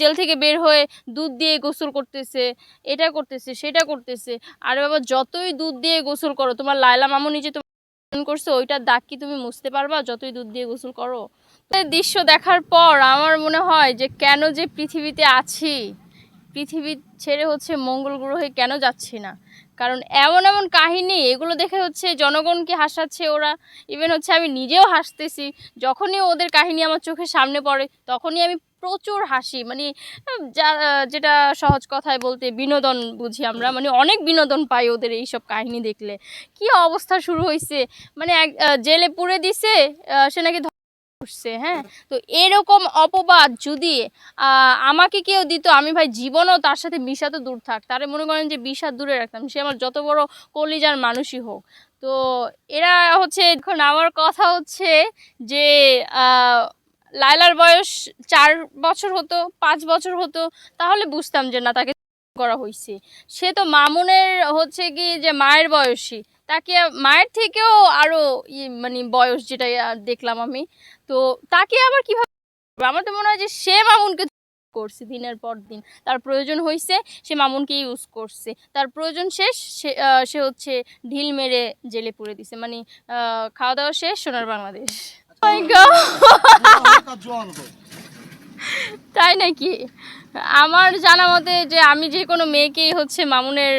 Jail থেকে বের হয়ে দুধ দিয়ে গোসল করতেছে, এটা করতেছে, সেটা করতেছে। আরে বাবা, যতই দুধ দিয়ে গোসল করো, তোমার লায়লা মামুনি যে তুমি করছ ওইটার দাগ কি তুমি মুছতে পারবা যতই দুধ দিয়ে গোসল করো? দৃশ্য দেখার পর আমার মনে হয় যে কেন যে পৃথিবীতে আছি, পৃথিবী ছেড়ে হচ্ছে মঙ্গল গ্রহে কেন যাচ্ছি না? কারণ এমন এমন কাহিনী, এগুলো দেখে হচ্ছে জনগণকে হাসাচ্ছে ওরা? ইভেন হচ্ছে আমি নিজেও হাসতেছি, যখনই ওদের কাহিনী আমার চোখের সামনে পড়ে, তখনই আমি প্রচুর হাসি মানে যা যেটা সহজ কথায় বলতে বিনোদন বুঝি আমরা মানে অনেক বিনোদন পাই ওদের এইসব কাহিনী দেখলে। কি অবস্থা শুরু হয়েছে মানে এক জেলে পুড়ে দিছে সে নাকি করছে হ্যাঁ? তো এরকম অপবাদ যদি আমাকে কেউ দিত আমি ভাই জীবনও তার সাথে বিষা তো দূর থাক। তারে মনে করেন যে বিষা দূরে রাখতাম সে আমার যত বড় কলিজার মানুষই হোক। তো এরা হচ্ছে এখন আমার কথা হচ্ছে যে লায়লার বয়স চার বছর হতো, পাঁচ বছর হতো, তাহলে বুঝতাম যে না, তাকে করা হয়েছে সে তো মামুনের হচ্ছে কি যে মায়ের বয়সী, তাকে মায়ের থেকেও আরও মানে বয়স যেটা দেখলাম আমি, তো তাকে আবার কীভাবে আমার তো মনে হয় যে সে মামুনকে করছে দিনের পর দিন। তার প্রয়োজন হয়েছে সে মামুনকে ইউজ করছে। তার প্রয়োজন শেষ, সে সে হচ্ছে ঢিল মেরে জেলে পুরে দিছে। মানে খাওয়া দাওয়া শেষ, সোনার বাংলাদেশ! তাই নাকি? আমার জানা মতে যে আমি যে কোনো মেয়েকেই হচ্ছে মামুনের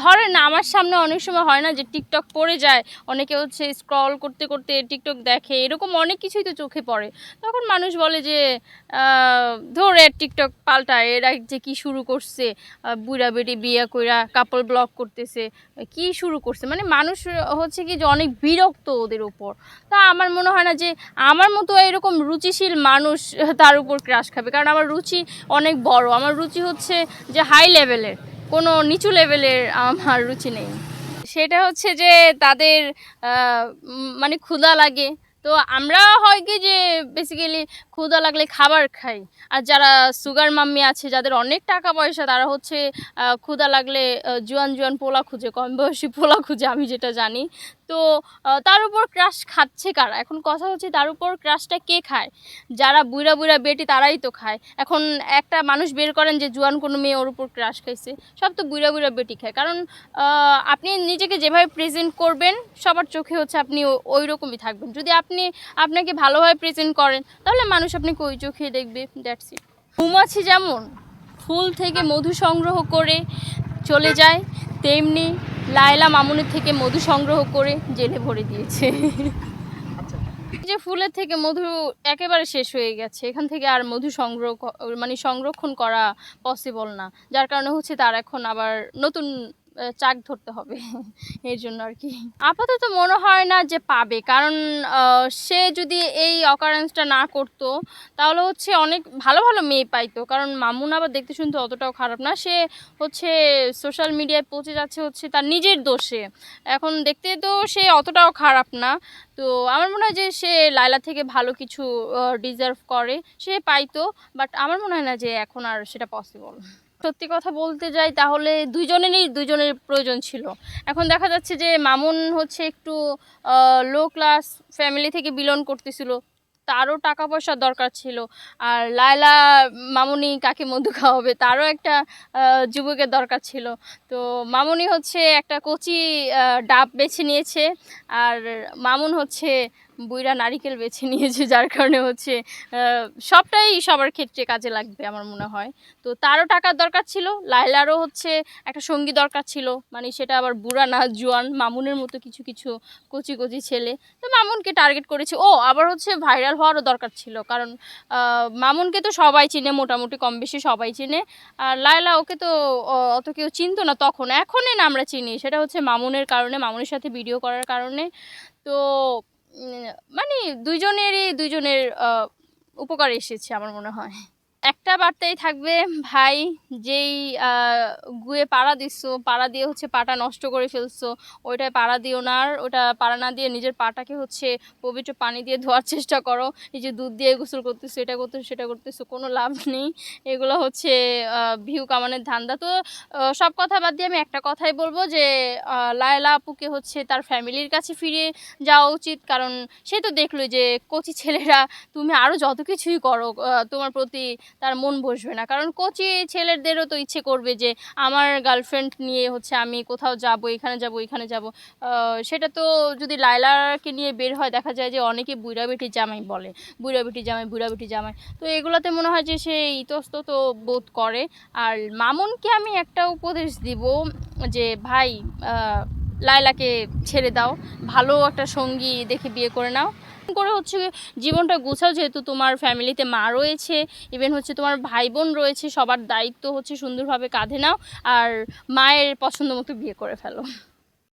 ধরেন আমার সামনে অনেক সময় হয় না যে টিকটক পড়ে যায়, অনেকে হচ্ছে স্ক্রল করতে করতে টিকটক দেখে, এরকম অনেক কিছুই তো চোখে পড়ে। তখন মানুষ বলে যে ধরে টিকটক পাল্টায়, এরা যে কি শুরু করছে বুড়া বেটি বিয়া কইরা কাপল ব্লক করতেছে, কি শুরু করছে? মানে মানুষ হচ্ছে কি যে অনেক বিরক্ত ওদের উপর তা আমার মনে হয় না যে আমার মতো এরকম রুচিশীল মানুষ তার উপর ক্রাশ খাবে। কারণ আমার রুচি অনেক বড়। আমার রুচি হচ্ছে যে হাই লেভেলের কোনো নিচু লেভেলের আমার রুচি নেই। সেটা হচ্ছে যে তাদের মানে ক্ষুধা লাগে। তো আমরা হয় কি যে বেসিক্যালি ক্ষুধা লাগলে খাবার খাই। আর যারা সুগার মাম্মি আছে, যাদের অনেক টাকা পয়সা, তারা হচ্ছে ক্ষুধা লাগলে জুয়ান জুয়ান পোলা খুঁজে, কম বয়সী পোলা খুঁজে, আমি যেটা জানি। তো তার উপর ক্রাশ খাচ্ছে কারা? এখন কথা হচ্ছে তার উপর ক্রাশটা কে খায়? যারা বুড়া বুড়া বেটি তারাই তো খায়। এখন একটা মানুষ বের করেন যে জুয়ান কোনো মেয়ে ওর উপর ক্রাশ খাইছে, সব তো বুড়া বুড়া বেটি খায়। কারণ আপনি নিজেকে যেভাবে প্রেজেন্ট করবেন, সবার চোখে হচ্ছে আপনি ওই রকমই থাকবেন। যদি আপনি আপনাকে ভালোভাবে প্রেজেন্ট করেন, তাহলে মানুষ আপনাকে ওই চোখে দেখবে। দ্যাটস ইট মৌমাছি যেমন, ফুল থেকে মধু সংগ্রহ করে চলে যায়, তেমনি লায়লা মামুনের থেকে মধু সংগ্রহ করে জেলে ভরে দিয়েছে। যে ফুলের থেকে মধু একেবারে শেষ হয়ে গেছে, এখান থেকে আর মধু সংগ্রহ মানে সংরক্ষণ করা পসিবল না। যার কারণে হচ্ছে তার এখন আবার নতুন চাক ধরতে হবে এর জন্য আর কি। আপাতত মনে হয় না যে পাবে, কারণ সে যদি এই অকারেন্সটা না করতো, তাহলে হচ্ছে অনেক ভালো ভালো মেয়ে পাইতো। কারণ মামুন আবার দেখতে শুনতে অতটাও খারাপ না। সে হচ্ছে সোশ্যাল মিডিয়ায় পৌঁছে যাচ্ছে হচ্ছে তার নিজের দোষে। এখন দেখতে তো সে অতটাও খারাপ না। তো আমার মনে হয় যে সে লাইলা থেকে ভালো কিছু ডিজার্ভ করে। সে পাইতো বাট আমার মনে হয় না যে এখন আর সেটা পসিবল সত্যি কথা বলতে যাই, তাহলে দুজনেরই দুজনের প্রয়োজন ছিল। এখন দেখা যাচ্ছে যে মামুন হচ্ছে একটু লো ক্লাস ফ্যামিলি থেকে বিলন করতেছিল। তারও টাকা পয়সার দরকার ছিল। আর লায়লা, মামুনি কাকে মধু খাওয়াবে, তারও একটা যুবকের দরকার ছিল। তো মামুনি হচ্ছে একটা কচি ডাব বেছে নিয়েছে। আর মামুন হচ্ছে বুইরা নারিকেল বেছে নিয়েছে, যার কারণে হচ্ছে সবটাই সবার ক্ষেত্রে কাজে লাগবে আমার মনে হয়। তো তারও টাকার দরকার ছিল লাইলারও হচ্ছে একটা সঙ্গী দরকার ছিল মানে সেটা আবার বুড়া না, জোয়ান, মামুনের মতো কিছু কিছু কচি কচি ছেলে। তো মামুনকে টার্গেট করেছে। ও আবার হচ্ছে ভাইরাল হওয়ারও দরকার ছিল, কারণ মামুনকে তো সবাই চিনে, মোটামুটি কম বেশি সবাই চিনে। আর লায়লা ওকে তো অত কেউ চিনতো না তখন। এখনই না আমরা চিনি। সেটা হচ্ছে মামুনের কারণে, মামুনের সাথে ভিডিও করার কারণে। তো মানে দুইজনেরই দুইজনের উপকার এসেছে আমার মনে হয়। একটা বার্তাই থাকবে, ভাই, যেই গুয়ে পাড়া দিচ্ছো, পাড়া দিয়ে হচ্ছে পাটা নষ্ট করে ফেলছো, ওইটায় পাড়া দিও না, আর ওটা পাড়া না দিয়ে নিজের পাটাকে হচ্ছে পবিত্র পানি দিয়ে ধোয়ার চেষ্টা করো, এই যে দুধ দিয়ে গোসল করতেছো, এটা করতেছো, সেটা করতেছো, কোনো লাভ নেই, এগুলো হচ্ছে ভিউ কামানের ধান্দা। তো সব কথা বাদ দিয়ে আমি একটা কথাই বলব যে লায়লা আপুকে হচ্ছে তার ফ্যামিলির কাছে ফিরে যাওয়া উচিত, কারণ সে তো দেখল যে কচি ছেলেরা, তুমি আরও যত কিছুই করো তোমার প্রতি তার মন বসবে না। কারণ কচি ছেলেদেরও তো ইচ্ছে করবে যে, আমার গার্লফ্রেন্ড নিয়ে হচ্ছে আমি কোথাও যাব, এখানে যাব এখানে যাব। সেটা তো যদি লায়লাকে নিয়ে বের হয়, দেখা যায় যে অনেকে বুড়া বেটি জামাই বলে। বুড়া বেটি জামাই বুড়া বেটি জামাই। তো এগুলোতে মনে হয় যে সে ইতস্তত বোধ করে। আর মামুনকে আমি একটা উপদেশ দিব যে, ভাই লায়লাকে ছেড়ে দাও। ভালো একটা সঙ্গী দেখে বিয়ে করে নাও। করে হচ্ছে জীবনটা গোছাও, যেহেতু তোমার ফ্যামিলিতে মা রয়েছে ইভেন হচ্ছে তোমার ভাই বোন রয়েছে, সবার দায়িত্ব হচ্ছে সুন্দরভাবে কাঁধে নাও, আর মায়ের পছন্দ মতো বিয়ে করে ফেলো।